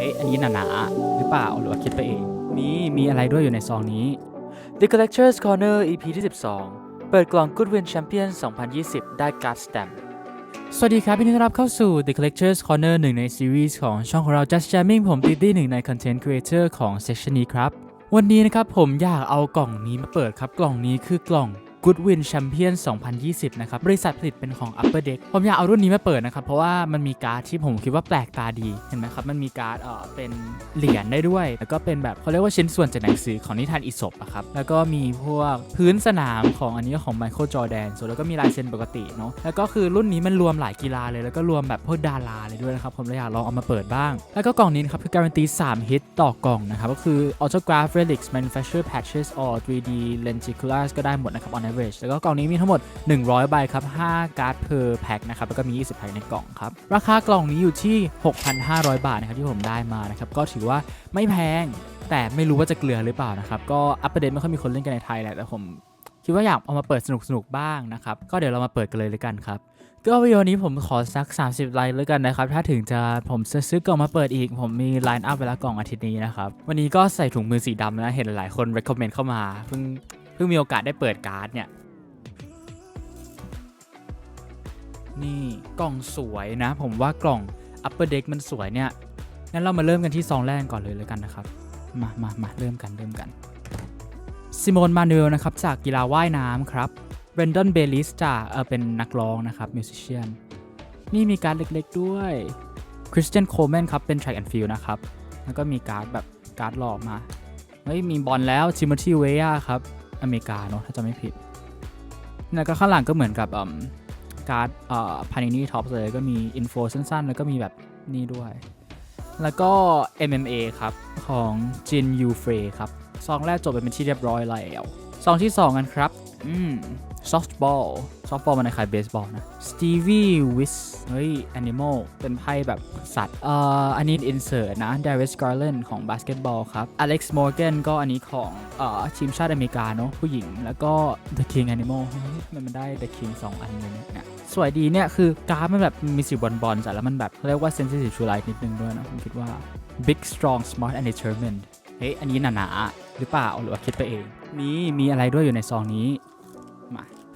เอ๊ะอันนี้หนาๆหรือเปล่าหรือว่าคิดไปเอง นี่มีอะไรด้วยอยู่ในซองนี้ The Collector's Corner EP ที่ 12 เปิดกล่อง Goodwin Champion 2020 ได้การ์ดสแตมสวัสดีครับยินดีต้อนรับเข้าสู่ The Collector's Corner หนึ่งในซีรีส์ของช่องของเรา Just Jamming ผมตีตี้หนึ่งใน Content Creator ของ Section นี้ครับ วันนี้นะครับผมอยากเอากล่องนี้มาเปิดครับ กล่องนี้คือกล่อง Goodwin Champion 2020 นะครับ บริษัทผลิตเป็นของ Upper Deck ผมอยากเอารุ่นนี้มาเปิดนะครับ เพราะว่ามันมีการ์ดที่ผมคิดว่าแปลกตาดี เห็นไหมครับ มันมีการ์ดเอ่อเป็นเหรียญได้ด้วย แล้วก็เป็นแบบเขาเรียกว่าชิ้นส่วนจากหนังสือของนิทานอีสปอะครับ แล้วก็มีพวกพื้นสนามของอันนี้ของไมเคิลจอแดนส่วนแล้วก็มีลายเซ็นปกติเนาะ แล้วก็คือรุ่นนี้มันรวมหลายกีฬาเลย แล้วก็รวมแบบพวกดาราเลยด้วยนะครับ ผมเลยอยากลองเอามาเปิดบ้าง แล้วก็กล่องนี้นครับคือการันตี 3 ฮิตต่อกล่องนะครับ ก็คือ autograph relics manufacturer patches or 3D lenticulars ก็ได้หมดนะครับ on average แล้วก็กล่องนี้มีทั้งหมด 100 ใบครับ 5 การ์ด per pack นะครับ แล้วก็มี 20 แพ็คในกล่องครับ ราคากล่องนี้อยู่ที่ 6,500 บาทนะครับที่ผมได้มานะครับ ก็ถือว่าไม่แพง แต่ไม่รู้ว่าจะเกลือหรือเปล่านะครับ ก็อัปเดตไม่ค่อยมีคนเล่นกันในไทยแหละ แต่ผมคิดว่าอยากเอามาเปิดสนุกๆบ้างนะครับ ก็เดี๋ยวเรามาเปิดกันเลยเลยกันครับ ก็วิดีโอนี้ผมขอสัก 30 ไลค์แล้วกันนะครับ ถ้าถึงจะผมจะซื้อกล่องมาเปิดอีก ผมมีไลน์อัพเวลากล่องอาทิตย์นี้นะครับ วันนี้ก็ใส่ถุงมือสีดำนะ เห็นหลายคน recommend เข้ามา เพิ่ง พิ่งมีโอกาสได้เปิดการ์ดเนี่ย นี่กล่องสวยนะ ผมว่ากล่อง upper deck มันสวยเนี่ยงั้นเรามาเริ่มกันที่ซองแรกก่อนเลยเลยกันนะครับ มามามาเริ่มกันเริ่มกันซิโมนมานูเอลนะครับ จากกีฬาว่ายน้ำครับเรนดอนเบลิสจากเออเป็นนักร้องนะครับมิวสิชเชียนนี่มีการเล็กๆด้วยคริสเตียนโคลแมนครับเป็น track and field นะครับ แล้วก็มีการ์ดแบบการ์ดหลอกมา เฮ้ย มีบอลแล้วชิม o ธีเวียครับ อเมริกาเนอะถ้าจะไม่ผิด แล้วก็ข้างหลังก็เหมือนกับการ์ดพานินี่ท็อปเลยก็มีอินโฟสั้นๆ แล้วก็มีแบบนี่ด้วย แล้วก็ MMA ครับ ของจินยูเฟรครับ ซองแรกจบไปเป็นที่เรียบร้อยแล้วซองที่ 2 กันครับ อืม softball softball มันในขายเบสบอลนะ Stevie Wis เฮ้ย Animal เป็นไพ่แบบสัตว์เอ่ออันนี้ insert นะ Darius Garland ของ basketball ครับ Alex Morgan ก็อันนี้ของเอ่อทีมชาติอเมริกาเนอะผู้หญิง แล้วก็ The King Animal เฮ้ยทำไมมันได้ The King 2 อันเลยเนี่ยสวยดีเนี่ย คือการ์ดมันแบบมีสีบอลบอลจัดแล้วมันแบบเขาเรียกว่า sensitive to light นิดนึงด้วยนะผมคิดว่า big strong smart and determined เฮ้ย อันนี้หนาๆหรือเปล่า หรือว่าคิดไปเอง นี่มีอะไรด้วยอยู่ในซองนี้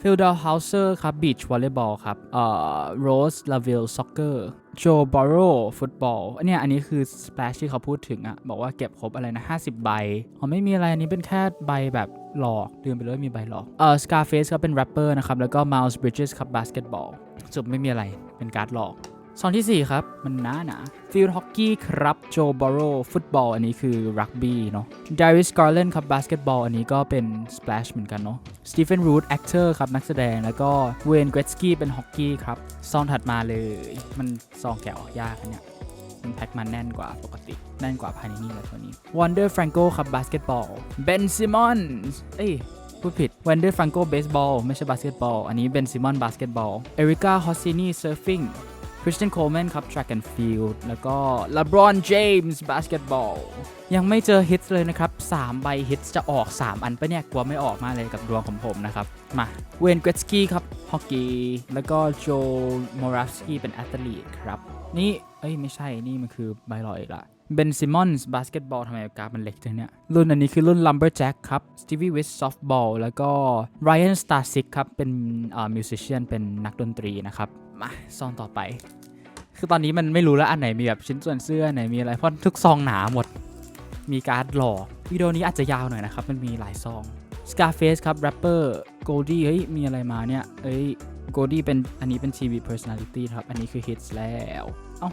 ฟิลดอร์เฮาเซอร์ครับบีชวอลเลย์บอลครับเอ่อโรสลาเวลซ็อกเกอร์โจบอโรฟุตบอลอันเนี้ยอันนี้คือสเปชที่เขาพูดถึงอะบอกว่าเก็บครบอะไรนะ 50 ใบอ๋อไม่มีอะไรอันนี้เป็นแค่ใบแบบหลอกลืมไปเลยมีใบหลอกเอ่อสกาเฟสก็เป็นแรปเปอร์นะครับ แล้วก็มาลส์บริดเจสครับบาสเกตบอลจบไม่มีอะไรเป็นการ์ดหลอก ซองที่ 4 ครับ มันหนาหนาฟิลด์ฮอกกี้ครับโจบอโรฟุตบอลอันนี้คือรักบี้เนาะดาริสการ์เลนครับบาสเกตบอลอันนี้ก็เป็นสเปลชเหมือนกันเนาะสตีเฟนรูดแอคเตอร์ครับนักแสดงแล้วก็เวนเกรตสกี้เป็นฮอกกี้ครับ ซองถัดมาเลย มันซองแกะออกยากอันเนี่ยมันแพ็คมาแน่นกว่าปกติ แน่นกว่าภายในนี่เลยตัวนี้วันเดอร์แฟรงโกครับบาสเกตบอลเบนซิมอนเอ้ยพูดผิดวันเดอร์ฟรังโกเบสบอลไม่ใช่บาสเกตบอล อันนี้เบนซิมอนบาสเกตบอล เอริก้า ฮอสซินีเซิร์ฟิง คริสเตียนโคลแมนครับ track and field แล้วก็ล e บรอนเจมส์บาสเกตบอลยังไม่เจอฮิตเลยนะครับ 3 ใบฮิตจะออก 3 อันปะเนี่ย กลัวไม่ออกมากเลยกับดวงของผมนะครับ มาเวนเกรตสกี้ครับฮอกกี้แล้วก็โจมอราฟสกี้เป็นแอตเลตครับ นี่ เอ้ย ไม่ใช่นี่มันคือใบลอยอีกละเบนซิมอนส์บาสเกตบอลทำไมกราฟมันเล็กจังเนี่ย รุ่นอันนี้คือรุ่น Lumberjack ครับ Stevie West Softball แล้วก็ Ryan Starsick ครับ เป็นอ่ามิวสิชเชียนเป็นนักดนตรีนะครับ มาซองต่อไป คือตอนนี้มันไม่รู้แล้วอันไหนมีแบบชิ้นส่วนเสื้อไหนมีอะไรเพราะทุกซองหนาหมด มีการ์ดหลอกวิดีโอนี้อาจจะยาวหน่อยนะครับ มันมีหลายซอง Scarface ครับแรปเปอร์ Goldie เฮ้ย มีอะไรมาเนี่ยเอ้ย Goldie เป็นอันนี้เป็น TV personality ครับ อันนี้คือ hits แล้ว เอ้า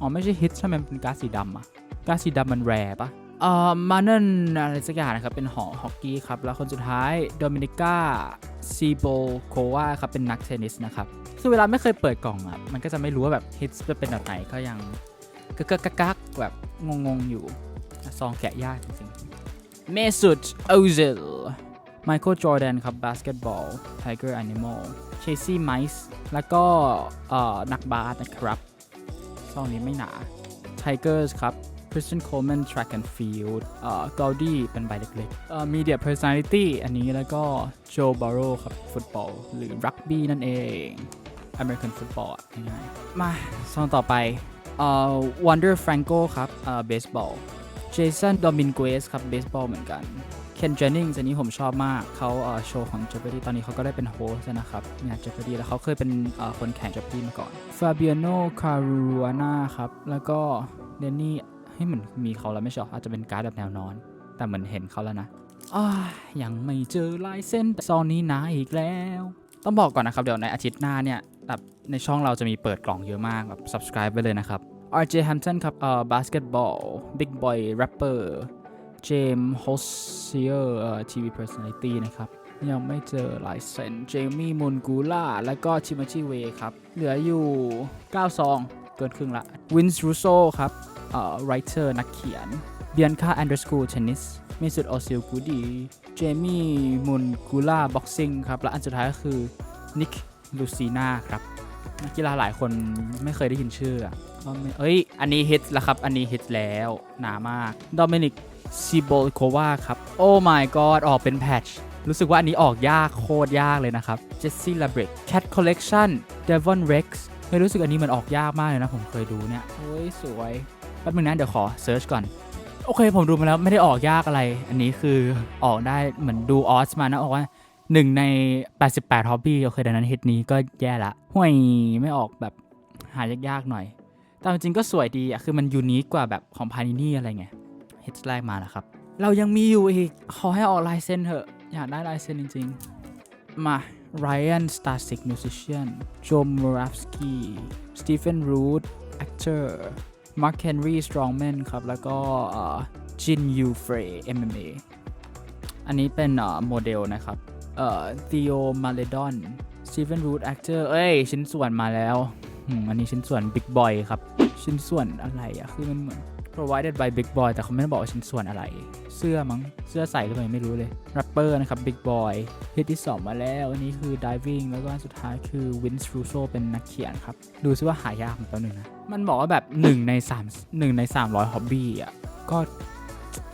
อ๋อ ไม่ใช่ hits ใช่ไหมมันเป็นการ์ดสีดำอะการ์ดสีดำมันแรปะ เอ่อมานันอะไรสักอย่างนะครับ เป็นหอฮอกกี้ครับ แล้วคนสุดท้ายโดมินิก้าซีโบโควาครับ เป็นนักเทนนิสนะครับคือเวลาไม่เคยเปิดกล่องอะ มันก็จะไม่รู้ว่าแบบฮิตจะเป็นแบบไหนก็ยังกึกกักกแบบงงๆอยู่ ซองแกะยากจริงๆเมสุดโอซิลไมเคิลจอร์แดนครับบาสเกตบอลไทเกอร์แอนิมอลเชซี่ไมส์แล้วก็เอ่อนักบาสนะครับ ซองนี้ไม่หนาไทเกอร์สครับ Christian Coleman Track and Field เอ่อ Gaudi เป็นใบเล็กๆเอ่อ Media Personality อันนี้แล้วก็ Joe Burrow ครับ ฟุตบอล หรือรักบี้นั่นเอง American Football ง่ายๆมาซองต่อไปเอ่อ Wonder Franco ครับเอ่อ baseball Jason Dominguez ครับ baseball เหมือนกัน Ken Jennings อันนี้ผมชอบมากเขาเอ่อโชว์ของ Jeopardy ตอนนี้เขาก็ได้เป็นโฮสต์นะครับงาน Jeopardy แล้วเขาเคยเป็นเอ่อคนแข่ง Jeopardy มาก่อน Fabiano Caruana ครับ แล้วก็เดนนี่ ให้เหมือนมีเขาแล้วไม่ใช่หรออาจจะเป็นการ์ดแบบแนวนอน แต่เหมือนเห็นเขาแล้วนะอ้ายังไม่เจอลายเส้นซองนี้นะอีกแล้ว ต้องบอกก่อนนะครับ เดี๋ยวในอาทิตย์หน้าเนี่ยแบบในช่องเราจะมีเปิดกล่องเยอะมากแบบ subscribe ไปเลยนะครับ RJ Hampton ครับเอ่อ basketball big boy rapper James Hossier เอ่อ TV personality นะครับยังไม่เจอลายเซ็นเจมี่มุนกูล่า แล้วก็ชิมาชิเวครับ เหลืออยู่ 9 ซอง เกินครึ่งละวินส์รูโซครับ writer นักเขียนเบียนค่าแอนเดอร์สกูเทนนิสมิสุดออซิลกูดีเจมี่มุนกูล่าบ็อกซิ่งครับ และอันสุดท้ายก็คือนิกลูซีนาครับนักกีฬาหลายคนไม่เคยได้ยินชื่อว่าเอ้ย อันนี้ฮิตแล้วครับ อันนี้ฮิตแล้ว หนามากโดมินิกซิโบโควาครับ โอ้ my god ออกเป็นแพทช์รู้สึกว่าอันนี้ออกยากโคตรยากเลยนะครับเจสซี่ลาเบรกแคทคอลเลกชันเดวอนเร็กซ์เฮ้ยรู้สึกอันนี้มันออกยากมากเลยนะ ผมเคยดูเนี่ยเฮ้ย สวย ป๊บนึงนะเดี๋ยวขอเซิร์ชก่อน โอเคผมดูมาแล้วไม่ได้ออกยากอะไร อันนี้คือออกได้เหมือนดูออสมานะออกว่าหนึ่งใน 88 ฮอบบี้โอเคดังนั้นฮิตนี้ก็แย่ละห่วยไม่ออกแบบหายากๆหน่อย แต่จริงก็สวยดีอะคือมันยูนิคกว่าแบบของพานินี่อะไรเงี้ยฮิตแรกมาแล้วครับ เรายังมีอยู่อีก ขอให้ออกลายเซ็นเถอะ อยากได้ลายเซ็นจริง ๆ มา Ryan Stasik musician Joe Moravsky Stephen Root actor Mark Henry strongman ครับ แล้วก็เอ่อ Jin Yu Frey MMA อันนี้เป็นโมเดลนะครับเอ่อ Theo Maledon Stephen Root actor เอ้ย ชิ้นส่วนมาแล้วอันนี้ชิ้นส่วน Big Boy ครับ ชิ้นส่วนอะไรอะคือมันเหมือน provided by Big Boy แต่เขาไม่ได้บอกว่าชิ้นส่วนอะไร เสื้อมั้ง เสื้อใส่หรือเปล่าไม่รู้เลย rapper นะครับ Big Boy ฮิตที่ 2 มาแล้ว อันนี้คือ diving แล้วก็สุดท้ายคือ Vince Russo เป็นนักเขียนครับ ดูซิว่าหายากเหมือนกันหนึ่งนะ มันบอกว่าแบบ 1 ใน 3 1 ใน 300 hobby อะ ก็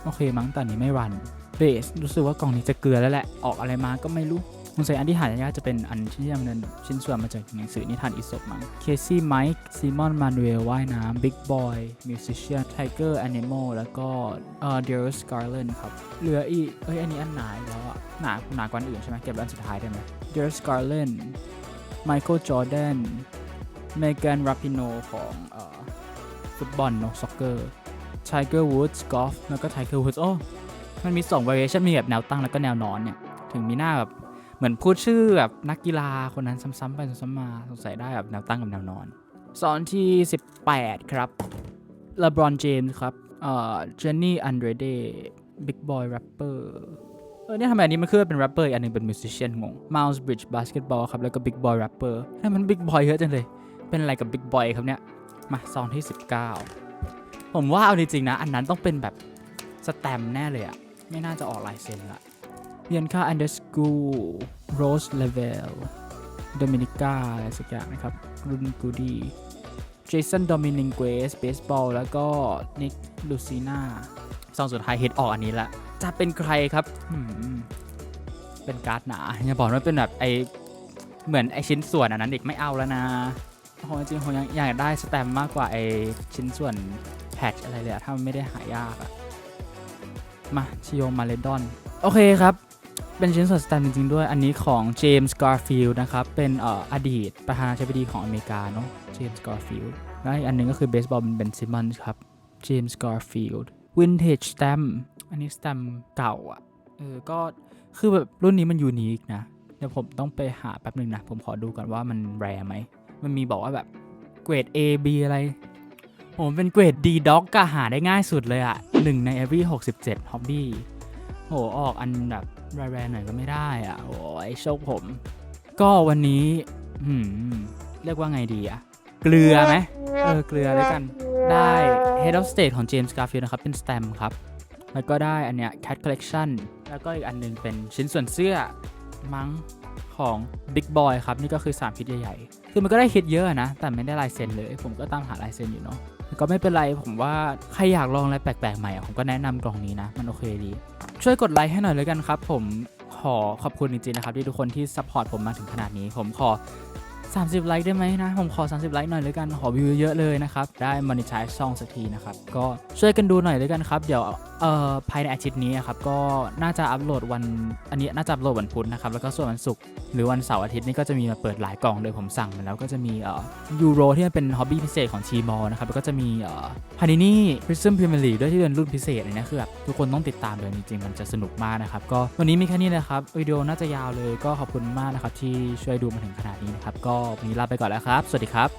โอเคมั้งแต่อันนี้ไม่รันเบสรู้สึกว่ากล่องนี้จะเกลือแล้วแหละ ออกอะไรมาก็ไม่รู้ สงสัยอันที่หายากจะเป็นอันที่ยังเป็นชิ้นส่วนมาจากหนังสือนิทานอีสปมั้งเคซี่ไมค์ซีมอนมานูเอลว่ายน้ำบิ๊กบอยมิวสิชเชียนไทเกอร์แอนิมอลแล้วก็เอ่อเดลสการ์เลนครับเหลืออีกเอ้ยอันนี้อันหนาแล้วอะหนาหนากว่าอันอื่นใช่ไหมเก็บอันสุดท้ายได้ไหมเดลสการ์เลนไมเคิลจอร์แดนเมแกนราปิโนของเอ่อฟุตบอลเนอะซ็อกเกอร์ไทเกอร์วูดส์กอล์ฟแล้วก็ไทเกอร์วูดส์โอ้มันมี2 variation มีแบบแนวตั้งแล้วก็แนวนอนเนี่ยถึงมีหน้าแบบ เหมือนพูดชื่อแบบนักกีฬาคนนั้นซ้ำๆไปซ้ำๆมาสงสัยได้แบบแนวตั้งกับแนวนอนสอนที่ 18 ครับ LeBron James ครับเอ่อ Jenny Andrade Big Boy Rapper เออเนี่ยทำไมอันนี้มันคือเป็น rapper อีกอันหนึงเป็น musician งง Miles Bridge Basketball ครับ แล้วก็ Big Boy Rapper ให้มัน Big Boy เยอะจังเลย เป็นอะไรกับ Big Boy ครับเนี่ย มาซองที่ 19 ผมว่าเอาจริงๆนะ อันนั้นต้องเป็นแบบสแตมแน่เลยอะไม่น่าจะออกลายเซ็นละ เบียนค่าอันเดอร์สกูโรสเลเวลโดมินิก้าอะไรสักอย่างนะครับ รุนกูดีเจสันโดมินิงเกสเบสบอลแล้วก็นิกลูซีนาซองสุดท้ายฮิตออกอันนี้ละจะเป็นใครครับหืมเป็นการ์ดหนาอย่าบอกว่าเป็นแบบไอเหมือนไอชิ้นส่วนอันนั้นอีกไม่เอาแล้วนะโหจริงๆผมยังอยากได้สแตมป์มากกว่าไอชิ้นส่วนแพทช์อะไรเลยอะถ้ามันไม่ได้หายากอะมาชิโอมาเลดอน โอเคครับ เป็นชิ้นส่วนสแตมป์จริงๆด้วย อันนี้ของเจมส์การ์ฟิลด์นะครับ เป็นเอ่ออดีตประธานาธิบดีของอเมริกาเนาะเจมส์การ์ฟิลด์และอีกอันหนึงก็คือเบสบอลเป็นเบนซิมอนส์ครับเจมส์การ์ฟิลด์วินเทจสแตมอันนี้สแตมเก่าอะเออก็คือแบบรุ่นนี้มันยูนิคนะ เดี๋ยวผมต้องไปหาแป๊บหนึ่งนะ ผมขอดูก่อนว่ามันแรไหม มันมีบอกว่าแบบเกรด A B อะไรผมเป็นเกรด D Dog ก็หาได้ง่ายสุดเลยอะหนึ่งใน every 67 hobby โหออกอันแบบแรๆหน่อยก็ไม่ได้อะโอ้ยโชคผม ก็วันนี้หืมเรียกว่าไงดีอะเกลือไหมเออเกลือแล้วกันได้ Head of State ของ James Garfield นะครับ เป็น stamp ครับ แล้วก็ได้อันเนี้ย Cat Collection แล้วก็อีกอันหนึงเป็นชิ้นส่วนเสื้อมั้งของ Big Boy ครับ นี่ก็คือ3พิษใหญ่ๆ คือมันก็ได้ฮิตเยอะนะ แต่ไม่ได้ลายเซ็นเลย ผมก็ตามหาลายเซ็นอยู่เนาะ ก็ไม่เป็นไรผมว่าใครอยากลองอะไรแปลกๆใหม่ผมก็แนะนำกล่องนี้นะ มันโอเคดี ช่วยกดไลค์ให้หน่อยเลยกันครับ ผมขอขอบคุณจริงๆนะครับที่ทุกคนที่ซัพพอร์ตผมมาถึงขนาดนี้ ผมขอ 30 ไลค์ได้ไหมนะ ผมขอ 30 ไลค์หน่อยเลยกัน ขอวิวเยอะเลยนะครับ ได้ม o นิ t i z e ช่องสักทีนะครับ ก็ช่วยกันดูหน่อยเลยกันครับ เดี๋ยวเอ่อภายในอาทิตย์นี้ครับ ก็น่าจะอัปโหลดวัน อันนี้น่าจะอัปโหลดวันพุธนะครับ แล้วก็ส่วนวันศุกร์หรือวันเสาร์อาทิตย์นี้ก็จะมีมาเปิดหลายกล่องเลยผมสั่งมาแล้วก็จะมีเอ่อยูโรที่มันเป็นฮ็อบบี้พิเศษของทีมอลนะครับ แล้วก็จะมีเอ่อพานินี่พริซึมพรีเมียร์ลีกด้วยที่เป็นรุ่นพิเศษเลยนะคือแบบทุกคนต้องติดตามเลยจริงๆมันจะสนุกมากนะครับ ก็วันนี้มีแค่นี้นะครับวิดีโอน่าจะยาวเลยก็ขอบคุณมากนะครับที่ช่วยดูมาถึงขนาดนี้นะครับก็วันนี้ลาไปก่อนแล้วครับ สวัสดีครับ